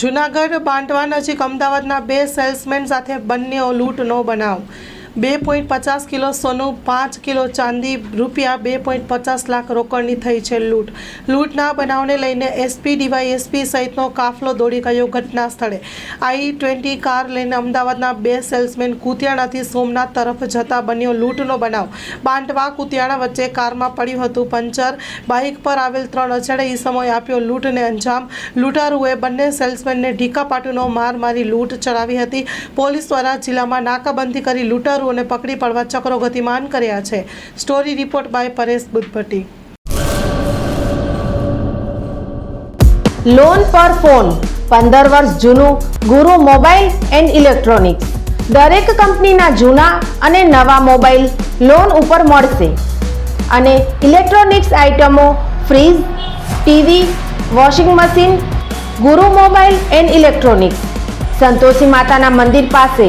જુનાગઢ બાંટવા નજીક અમદાવાદના બે સેલ્સમેન સાથે બંનેઓ લૂંટનો બનાવ. બે પોઈન્ટ પચાસ કિલો સોનું, પાંચ કિલો ચાંદી, રૂપિયા બે પોઈન્ટ પચાસ લાખ રોકડની થઈ છે લૂંટ. લૂંટના બનાવને લઈને એસપી, ડીવાયએસપી સહિતનો કાફલો દોડી ગયો ઘટના સ્થળે આઈ ટ્વેન્ટી કાર લઈને અમદાવાદના બે સેલ્સમેન કુતિયાણાથી સોમનાથ તરફ જતા બન્યો લૂંટનો બનાવ. બાંટવા કુતિયાણા વચ્ચે કારમાં પડ્યું હતું પંચર. બાઇક પર આવેલ ત્રણ અજાણે ઈસમોએ આપ્યો લૂંટને અંજામ. લૂંટારુએ બંને સેલ્સમેનને ઢીકાપાટુનો માર મારી લૂંટ ચડાવી હતી. પોલીસ દ્વારા જિલ્લામાં નાકાબંધી કરી લૂંટારુઓને પકડી પાડવા ચક્રો ગતિમાન કર્યા છે. Story report by Paresh Buddhabhatti. Loan પર ફોન પંદર વર્ષ જૂનું, ગુરુ મોબાઈલ એન્ડ ઇલેક્ટ્રોનિક્સ. દરેક કંપનીના જૂના અને નવા મોબાઈલ લોન ઉપર મળશે. અને ઇલેક્ટ્રોનિક્સ આઇટમો fridge, TV, washing machine, Guru mobile and electronics. Santoshi માતાના મંદિર પાસે